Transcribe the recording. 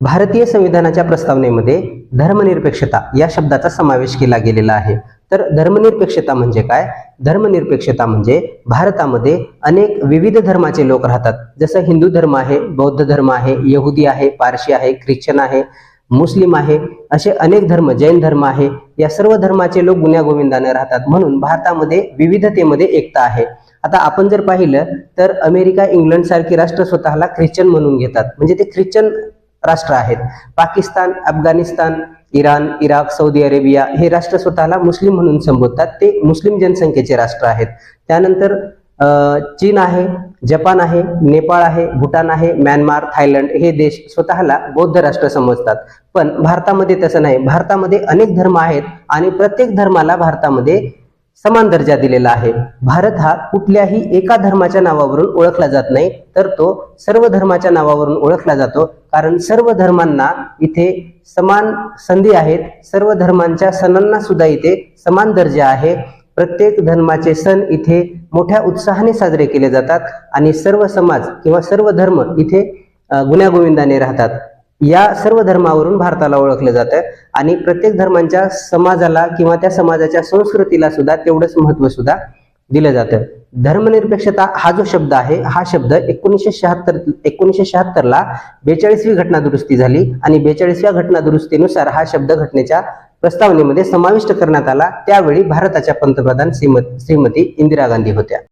भारतीय संविधानाच्या प्रस्तावनेमध्ये धर्मनिरपेक्षता या शब्दाचा समावेश केला गेलेला आहे. तर धर्मनिरपेक्षता म्हणजे काय? धर्मनिरपेक्षता म्हणजे भारतामध्ये अनेक विविध धर्माचे लोक राहतात. जसं हिंदू धर्म आहे बौद्ध धर्म आहे यहुदी आहे पारशी आहे ख्रिश्चन आहे मुस्लिम आहे असे अनेक धर्म जैन धर्म आहे. या सर्व धर्माचे लोक गुण्यागोविंदाने राहतात. म्हणून भारतामध्ये विविधतेमध्ये एकता आहे. आता आपण जर पाहिलं तर अमेरिका इंग्लंड सारखी राष्ट्र स्वतःला ख्रिश्चन म्हणून घेतात. म्हणजे ते ख्रिश्चन राष्ट्र आहेत. Pakistan Afghanistan Iran Iraq Saudi Arabia हे राष्ट्र स्वतःला मुस्लिम म्हणून संबोधतात. ते मुस्लिम जनसंख्येचे राष्ट्र आहेत. त्यानंतर चीन आहे जपान आहे नेपाळ आहे भूटान आहे म्यानमार थायलंड हे देश स्वतःला बौद्ध राष्ट्र समजतात. पण भारतामध्ये तसं नाही. भारतामध्ये अनेक धर्म आहेत आणि प्रत्येक धर्माला भारतामध्ये समान दर्जा दिलेला आहे. भारत हा कुठल्याही एका धर्माच्या नावावरून ओळखला जात नाही तर तो सर्व धर्माच्या नावावरून ओळखला जातो. कारण सर्व धर्मांना इथे समान संधी आहेत सर्व धर्मांच्या सणांना सुद्धा इथे समान दर्जा आहे. प्रत्येक धर्माचे सण इथे मोठ्या उत्साहाने साजरे केले जातात आणि सर्व समाज किंवा सर्व धर्म इथे गुण्यागोविंदाने राहतात. या सर्व धर्मावरून भारताला ओळखलं जातं. आणि प्रत्येक धर्मांच्या समाजाला किंवा त्या समाजाच्या संस्कृतीला सुद्धा तेवढंच महत्त्व सुद्धा दिलं जातं. धर्मनिरपेक्षता हा जो शब्द आहे हा शब्द एकोणीसशे शहात्तर एकोणीसशे शहात्तरला बेचाळीसवी घटना दुरुस्ती झाली आणि बेचाळीसव्या घटना दुरुस्तीनुसार हा शब्द घटनेच्या प्रस्तावनेमध्ये समाविष्ट करण्यात आला. त्यावेळी भारताच्या पंतप्रधान श्रीमती श्रीमती इंदिरा गांधी होत्या.